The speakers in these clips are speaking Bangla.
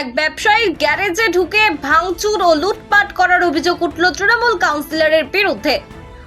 এক ব্যবসায়ীর গ্যারেজে ঢুকে ভাঙচুর ও লুটপাট করার অভিযোগ উঠল তৃণমূল কাউন্সিলরের বিরুদ্ধে।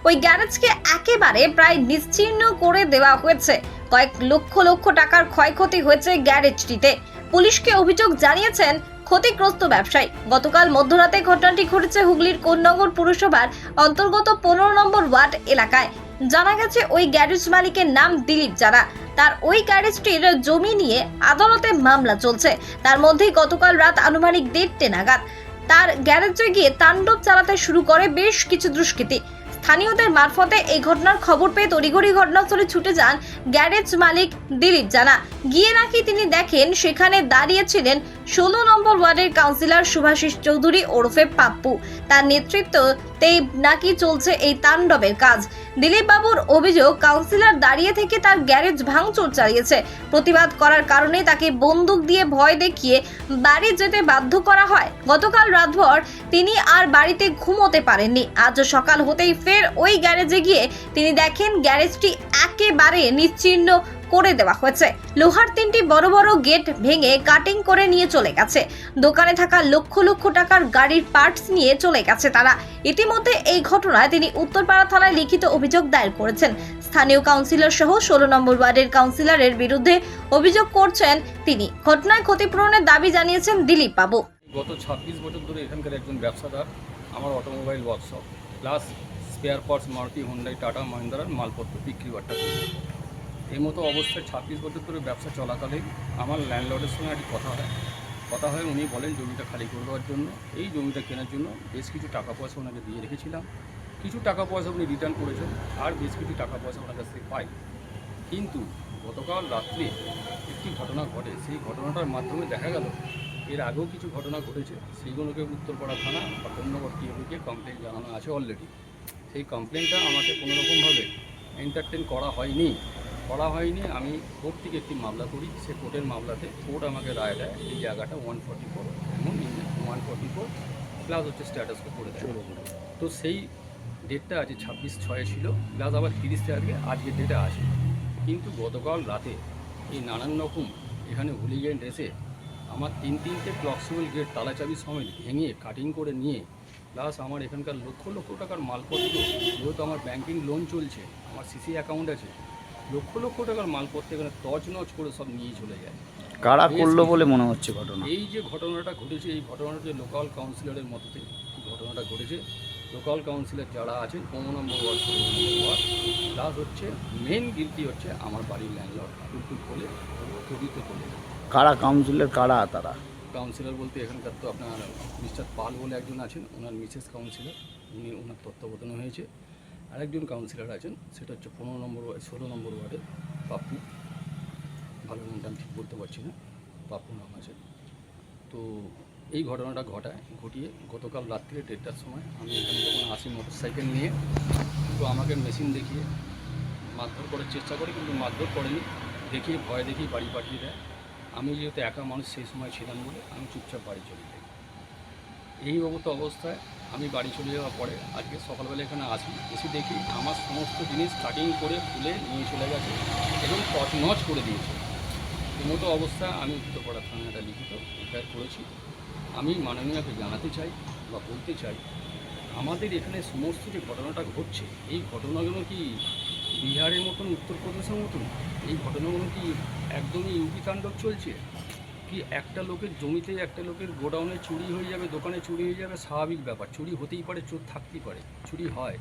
ওই গ্যারেজকে একেবারে প্রায় নিশ্চিহ্ন করে দেওয়া হয়েছে। কয়েক লক্ষ লক্ষ টাকার ক্ষয়ক্ষতি হয়েছে গ্যারেজটিতে। পুলিশকে অভিযোগ জানিয়েছেন ক্ষতিগ্রস্ত ব্যবসায়ী। গতকাল মধ্যরাতে ঘটনাটি ঘটেছে হুগলির কোন্নগর পুরসভার অন্তর্গত পনেরো নম্বর ওয়ার্ড এলাকায়। জানা গেছে ওই গ্যারেজ মালিকের নাম দিলীপ জানা তার ওই গ্যারেজটির জমি নিয়ে আদালতে মামলা চলছে। তার মধ্যেই গতকাল রাত আনুমানিক দেড়টে নাগাদ তার গ্যারেজে গিয়ে তাণ্ডব চালাতে শুরু করে বেশ কিছু দুষ্কৃতী। স্থানীয়দের মারফতে এই ঘটনার খবর পেয়ে তড়িঘড়ি ঘটনাস্থলে ছুটে যান গ্যারেজ মালিক দিলীপ জানা গিয়ে নাকি তিনি দেখেন সেখানে দাঁড়িয়েছিলেন ষোলো নম্বর ওয়ার্ডের কাউন্সিলর সুভাষিস চৌধুরী ওরফে পাপ্পু। তার নেতৃত্বতেই নাকি চলছে এই তাণ্ডবের কাজ। দিলীপ বাবুর অভিযোগ, কাউন্সিলর দাঁড়িয়ে থেকে তার গ্যারেজ ভাঙচুর চালিয়েছে। প্রতিবাদ করার কারণে তাকে বন্দুক দিয়ে ভয় দেখিয়ে বাড়ি যেতে বাধ্য করা হয়। গতকাল রাতভর তিনি আর বাড়িতে ঘুমোতে পারেননি। আজ সকাল হতেই ফের ওই গ্যারেজে গিয়ে তিনি দেখেন গ্যারেজটি একেবারে নিশ্চিহ্ন করে দেওয়া হয়েছে। লোহার তিনটি বড় বড় গেট ভেঙে কাটিং করে নিয়ে চলে গেছে। দোকানে থাকা লক্ষ লক্ষ টাকার গাড়ির পার্টস নিয়ে চলে গেছে তারা। ইতিমধ্যে এই ঘটনায় তিনি উত্তরপাড়া থানায় লিখিত অভিযোগ দায়ের করেছেন। স্থানীয় কাউন্সিলর সহ ষোলো নম্বর ওয়ার্ডের কাউন্সিলরের বিরুদ্ধে অভিযোগ করছেন তিনি। ঘটনায় ক্ষতিপূরণের দাবি জানিয়েছেন দিলীপ বাবু। গত ছাব্বিশ বছর ধরে এখানকার একজন ব্যবসাদার, আমার automobile workshop plus spare parts Maruti Hyundai Tata মহিন্দ্রার মালপত্র বিক্রি বাট্টা এই মতো অবস্থায় ছাব্বিশ বছর ধরে ব্যবসা চলাকালীন আমার ল্যান্ডলর্ডের সঙ্গে একটি কথা হয়। কথা হয় উনি বলেন, জমিটা খালি করে দেওয়ার জন্য, এই জমিটা কেনার জন্য বেশ কিছু টাকা পয়সা ওনাকে দিয়ে রেখেছিলাম। কিছু টাকা পয়সা উনি রিটার্ন করেছেন, আর বেশ কিছু টাকা পয়সা ওনার কাছ থেকে পাই। কিন্তু গতকাল রাত্রে একটি ঘটনা ঘটে। সেই ঘটনাটার মাধ্যমে দেখা গেল, এর আগেও কিছু ঘটনা ঘটেছে। সেইগুলোকে উত্তরপাড়া থানা বা কন্যগর টিএপিকে কমপ্লেন জানানো আছে অলরেডি সেই কমপ্লেনটা আমাকে কোনোরকমভাবে এন্টারটেন করা হয়নি। করা হয়নি। আমি কোর্ট থেকে একটি মামলা করি সে কোর্টের মামলাতে কোর্ট আমাকে রায় দেয় এই জায়গাটা ওয়ান ফর্টি ফোর এবং ওয়ান ফর্টি ফোর প্লাস হচ্ছে স্ট্যাটাসকো করে দেয়। তো সেই ডেটটা আছে ছাব্বিশ ছয়ে ছিল প্লাস আবার তিরিশ তারিখে আজকের ডেটে আসে। কিন্তু গতকাল রাতে এই নানান রকম এখানে হুলিগেন্ট এসে আমার তিন তিনটে ফ্লক্সিবল গেট তালা চাবি সমেত ভেঙে কাটিং করে নিয়ে প্লাস আমার এখানকার লক্ষ লক্ষ টাকার মালপত্র যেহেতু আমার ব্যাংকিং লোন চলছে আমার সিসি অ্যাকাউন্ট আছে লক্ষ লক্ষ টাকার মালপত্র এখানে তছনছ করে সব নিয়ে চলে যায়। কারা করল বলে মনে হচ্ছে ঘটনা? এই যে ঘটনাটা ঘটেছে এই ঘটনাটা যে লোকাল কাউন্সিলরের মততে ঘটনাটা ঘটেছে লোকাল কাউন্সিলর যারা আছেন পনেরো নম্বর ওয়ার্ড ষোলো নম্বর ওয়ার্ড প্লাস হচ্ছে মেন গিলটি হচ্ছে আমার বাড়ির ল্যান্ডলর্ড টুকটুক বলে কবিত বলে। কারা কাউন্সিলর কারা তারা? কাউন্সিলর বলতে এখানকার তো আপনার মিস্টার পাল বলে একজন আছেন ওনার মিসেস কাউন্সিলর উনি ওনার তত্ত্বাবধানে হয়েছে। আরেকজন কাউন্সিলর আছেন, সেটা হচ্ছে পনেরো নম্বর ওয়ার্ড, ষোলো নম্বর ওয়ার্ডে পাপ্পু। ভালো নামটা আমি ঠিক বলতে পারছি না, পাপ্পু নাম আছে। তো এই ঘটনাটা ঘটায়, ঘটিয়ে গতকাল রাত্রে দেড়টার সময় আমি এখানে যখন আসি মোটর সাইকেল নিয়ে, তো আমাকে মেশিন দেখিয়ে মারধর করার চেষ্টা করে, কিন্তু মারধর করেনি। দেখিয়ে, ভয় দেখিয়ে বাড়ি পাঠিয়ে দেয়। আমি যেহেতু একা মানুষ, সেই সময় ছিলাম বলে আমি চুপচাপ বাড়ি চলে যাই। এই মতো অবস্থায় আমি বাড়ি চলে যাওয়ার পরে আজকে সকালবেলা এখানে আসি এসে দেখি আমার সমস্ত জিনিস কাটিং করে খুলে নিয়ে চলে গেছে এবং তছনছ করে দিয়েছে। মতো অবস্থা আমি উত্তরপাড়া থানায় একটা লিখিত এফআইআর করেছি। আমি মাননীয়কে জানাতে চাই বা বলতে চাই, আমাদের এখানে সমস্ত যে ঘটনাটা ঘটছে, এই ঘটনাগুলো কি বিহারের মতন, উত্তরপ্রদেশের মতন? এই ঘটনাগুলো কি একদমই ইউপি তাণ্ডব চলছে? কি একটা লোকের জমিতে একটা লোকের গোডাউনে চুরি হয়ে যাবে দোকানে চুরি হয়ে যাবে স্বাভাবিক ব্যাপার। চুরি হতেই পারে চোর থাকতেই পারে চুরি হয়।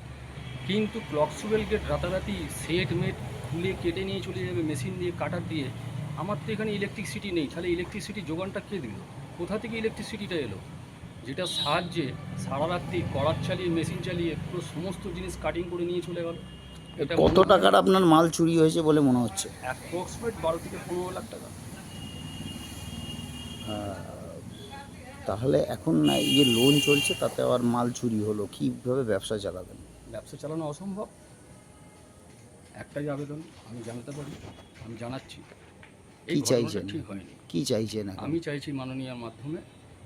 কিন্তু ক্লকসুবেল গেট রাতারাতি সেট মেট খুলে কেটে নিয়ে চলে যাবে মেশিন দিয়ে কাটার দিয়ে। আমার তো এখানে ইলেকট্রিসিটি নেই তাহলে ইলেকট্রিসিটি যোগানটা কে দিল? কোথা থেকে ইলেকট্রিসিটিটা এলো? যেটা সাহায্যে সারা রাত্রি করার চালিয়ে মেশিন চালিয়ে পুরো সমস্ত জিনিস কাটিং করে নিয়ে চলে গেল। এটা কত টাকার আপনার মাল চুরি হয়েছে বলে মনে হচ্ছে? অ্যাপ্রক্সিমেট বারো থেকে পনেরো লাখ টাকা। তাহলে এখন না এই যে লোন চলছে তাতে আবার মাল চুরি হলো কীভাবে ব্যবসা চালাবেন? ব্যবসা চালানো অসম্ভব। একটাই আবেদন আমি জানাতে পারি আমি জানাচ্ছি। এই চাইছেন? ঠিক হয়নি। কী চাইছেন আমি চাইছি মাননীয়ার মাধ্যমে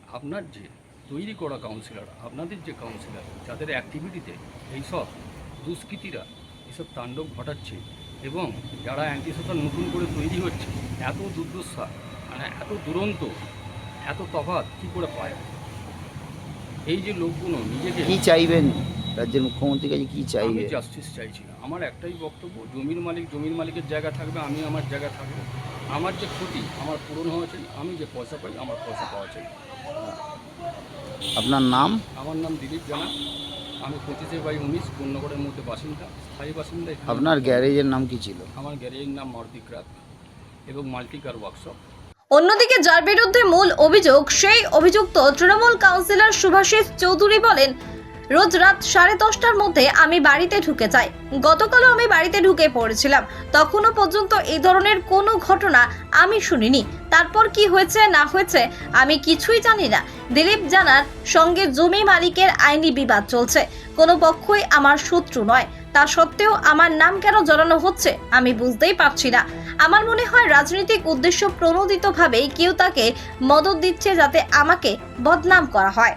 আপনার যে তৈরি করা কাউন্সিলর আপনাদের যে কাউন্সিলর যাদের অ্যাক্টিভিটিতে এইসব দুষ্কৃতীরা এসব তাণ্ডব ঘটাচ্ছে এবং যারা অ্যান্টি সোশ্যাল নতুন করে তৈরি হচ্ছে এত দুর্দশা মানে এত দুরন্ত এত তফাৎ কী করে পায় এই যে লোকগুলো নিজেকে কি চাইবেন? রাজ্যের মুখ্যমন্ত্রীর কাছে কি চাইবে জাস্টিস চাইছি না আমার একটাই বক্তব্য জমির মালিক জমির মালিকের জায়গা থাকবে আমি আমার জায়গা থাকব। আমার যে ক্ষতি আমার পূরণ হওয়া চাই আমি যে পয়সা পাই আমার পয়সা পাওয়া চাই। আপনার নাম? আমার নাম দিলীপ জানা। আমি পঁচিশে বাই উনিশ পূর্ণগড়ের মধ্যে বাসিন্দা স্থায়ী বাসিন্দা। আপনার গ্যারেজের নাম কি ছিল? আমার গ্যারেজের নাম মারুতি ক্রাক এবং মাল্টিকার ওয়ার্কশপ অন্যদিকে যার বিরুদ্ধে মূল অভিযোগ, সেই অভিযুক্ত তৃণমূল কাউন্সিলর সুভাষিস চৌধুরী বলেন, রোজ রাত সাড়ে দশটার মধ্যে আমি বাড়িতে ঢুকে যাই। গতকালও আমি বাড়িতে ঢুকে পড়েছিলাম। তখনও পর্যন্ত এই ধরনের কোনো ঘটনা আমি শুনিনি। তারপর কি হয়েছে, না হয়েছে, আমি কিছুই জানি না। দিলীপ জানার সঙ্গে জমি মালিকের আইনি বিবাদ চলছে। কোনো পক্ষই আমার শত্রু নয়। তা সত্ত্বেও আমার নাম কেন জড়ানো হচ্ছে, আমি বুঝতেই পারছি না। আমার মনে হয় রাজনৈতিক উদ্দেশ্য প্রণোদিতভাবেই কেউ তাকে মদত দিচ্ছে যাতে আমাকে বদনাম করা হয়।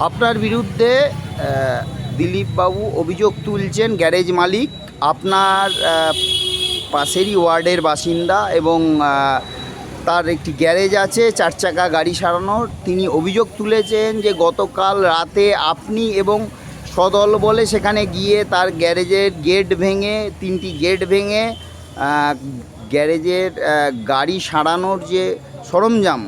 আপনার বিরুদ্ধে আহ, দিলীপবাবু অভিযোগ তুলছেন গ্যারেজ মালিক। আপনার পাশেরই ওয়ার্ডের বাসিন্দা এবং তার একটি গ্যারেজ আছে চার চাকা গাড়ি সারানোর। তিনি অভিযোগ তুলেছেন যে গতকাল রাতে আপনি এবং সদল বলে সেখানে গিয়ে তার গ্যারেজের গেট ভেঙে তিনটি গেট ভেঙে গ্যারেজের গাড়ি সারানোর যে সরঞ্জাম,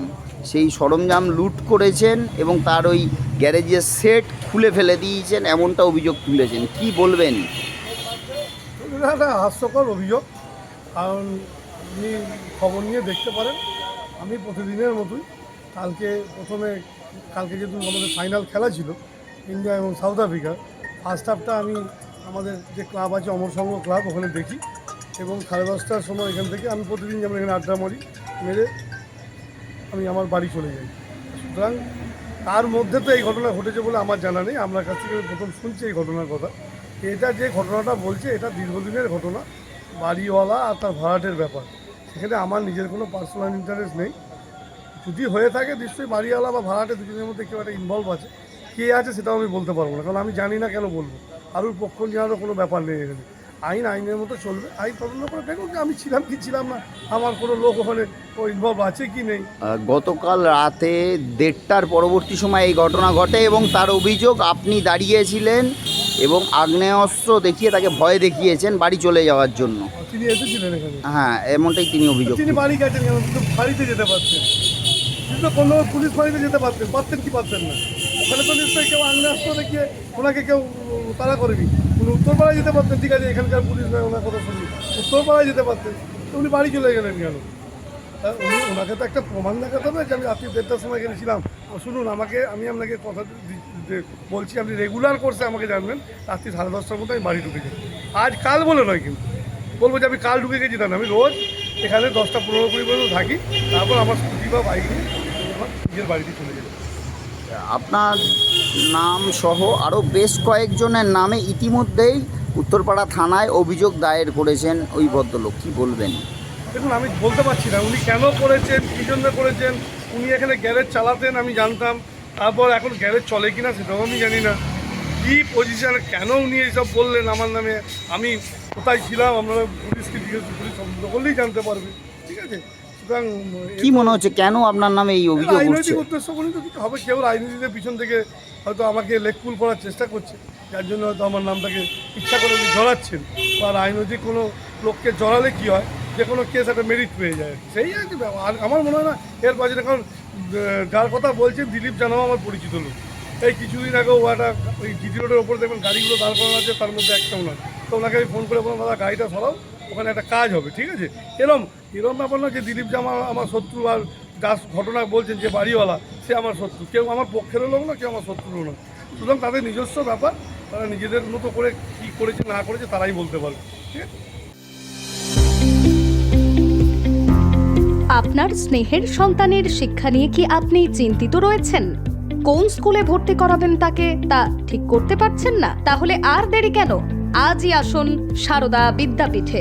সেই সরঞ্জাম লুট করেছেন এবং তার ওই গ্যারেজের সেট খুলে ফেলে দিয়েছেন, এমনটা অভিযোগ তুলেছেন। কি বলবেন? হাস্যকর অভিযোগ। কারণ আপনি খবর নিয়ে দেখতে পারেন, আমি প্রতিদিনের মতোই। কালকে প্রথমে, কালকে যেহেতু আমাদের ফাইনাল খেলা ছিল, ইন্ডিয়া এবং সাউথ আফ্রিকা ফার্স্ট হাফটা আমি আমাদের যে ক্লাব আছে অমর সংঘ ক্লাব, ওখানে দেখি। এবং সাড়ে দশটার সময় এখান থেকে আমি প্রতিদিন যেমন এখানে আড্ডা মারি, মেরে আমি আমার বাড়ি চলে যাই। সুতরাং তার মধ্যে তো এই ঘটনা ঘটেছে বলে আমার জানা নেই। আপনার কাছ থেকে প্রথম শুনছি এই ঘটনার কথা। এটা যে ঘটনাটা বলছে, এটা দীর্ঘদিনের ঘটনা। বাড়িওয়ালা আর তার ভাড়াটের ব্যাপার। সেখানে আমার নিজের কোনো পার্সোনাল ইন্টারেস্ট নেই। যদি হয়ে থাকে নিশ্চয়ই বাড়িওয়ালা বা ভাড়াটে দুজনের মধ্যে কেউ একটা ইনভলভ আছে। কে আছে সেটাও আমি বলতে পারব না। কারণ আমি জানি না কেন বলব। কারোর পক্ষ নেওয়ারও কোনো ব্যাপার নেই এখানে। আইন আইনের মতো চলবে। আইন তদন্ত করে দেখুন যে আমি ছিলাম কি ছিলাম না। আমার কোনো লোক ওখানে ইনভলভ আছে কি নেই। গতকাল রাতে দেড়টার পরবর্তী সময় এই ঘটনা ঘটে এবং তার অভিযোগ আপনি দাঁড়িয়েছিলেন এবং আগ্নেয়াস্ত্র দেখিয়ে তাকে ভয় দেখিয়েছেন বাড়ি চলে যাওয়ার জন্য। তিনি এসেছিলেন এখানে? হ্যাঁ এমনটাই তিনি অভিযোগ তিনি বাড়ি গেছেন কেন? কিন্তু বাড়িতে যেতে পারছেন কিন্তু কোনো পুলিশ বাড়িতে যেতে পারতেন পারতেন কি পারতেন না? ওখানে তো নিশ্চয়ই কেউ আগ্নেয়াস্ত্র দেখিয়ে ওনাকে কেউ তাড়া করেনি। উনি উত্তরপাড়ায় যেতে পারতেন, ঠিক আছে, এখানকার পুলিশ নয় ওনার কথা শুনি। উত্তরপাড়ায় যেতে পারতেন উনি বাড়ি চলে গেলেন কেন? উনি, ওনাকে তো একটা প্রমাণ দেখাতে হবে যে আমি রাত্রি দেড়টার সময় এখানে শুনুন, আমাকে, আমি আপনাকে কথা বলছি, আপনি রেগুলার কোর্সে আমাকে জানবেন, রাত্রি সাড়ে দশটার মধ্যে আমি বাড়ি ঢুকে যাই আজ কাল বলে নয় কিন্তু। বলব যে আমি কাল ঢুকে গেছি না আমি রোজ এখানে দশটা পনেরো কুড়ি পর্যন্ত থাকি, তারপর আমার স্কুটি বা বাইক নিয়ে আমার নিজের বাড়িতে চলে যাই। আপনার নাম সহ আরও বেশ কয়েকজনের নামে ইতিমধ্যেই উত্তরপাড়া থানায় অভিযোগ দায়ের করেছেন ওই ভদ্রলোক। কি বলবেন? দেখুন, আমি বলতে পারছি না। উনি কেন করেছেন? কী জন্য করেছেন? উনি এখানে গ্যারেজ চালাতেন, আমি জানতাম। তারপর এখন গ্যারেজ চলে কি না সেটাও আমি জানি না। কী পজিশনে কেন উনি এইসব বললেন আমার নামে? আমি কোথায় ছিলাম? আপনারা পুলিশকে জিজ্ঞেস পুলিশ করলেই জানতে পারবে। ঠিক আছে? সুতরাং কি মনে হচ্ছে? কেন আপনার নামে এই অভিযোগ রাজনৈতিক উদ্দেশ্য কোনো তো কিছু হবে কেউ রাজনীতিতে পিছন থেকে হয়তো আমাকে লেকপুল করার চেষ্টা করছে। যার জন্য হয়তো আমার নামটাকে ইচ্ছা করে জড়াচ্ছেন। বা রাজনৈতিক কোনো লোককে জড়ালে কি হয়? যে কোনো কেস একটা মেরিট পেয়ে যায়। সেই আর কি ব্যাপার। আর আমার মনে হয় না এর পাশে কারণ আহ, যার কথা বলছেন দিলীপ জানাও আমার পরিচিত লোক। এই কিছুদিন আগে ও একটা ওই জিটি রোডের ওপর দেখবেন গাড়িগুলো দাঁড় করানো আছে তার মধ্যে একটাও না তো ওনাকে আমি ফোন করে বললাম দাদা গাড়িটা সরাও। ওখানে একটা কাজ হবে, ঠিক আছে? এরম এরম ব্যাপার না যে দিলীপ জামা আমার শত্রু আর যার ঘটনা বলছেন যে বাড়িওয়ালা, সে আমার শত্রু। কেউ আমার পক্ষেরও লোক না কেউ আমার শত্রুরও না সুতরাং তাদের নিজস্ব ব্যাপার, তারা নিজেদের মতো করে কী করেছে, না করেছে, তারাই বলতে পারবে, ঠিক আছে? আপনার স্নেহের সন্তানের শিক্ষা নিয়ে কি আপনি চিন্তিত রয়েছেন? কোন স্কুলে ভর্তি করাবেন তাকে, তা ঠিক করতে পারছেন না? তাহলে আর দেরি কেন? আজই আসুন সারদা বিদ্যাপীঠে।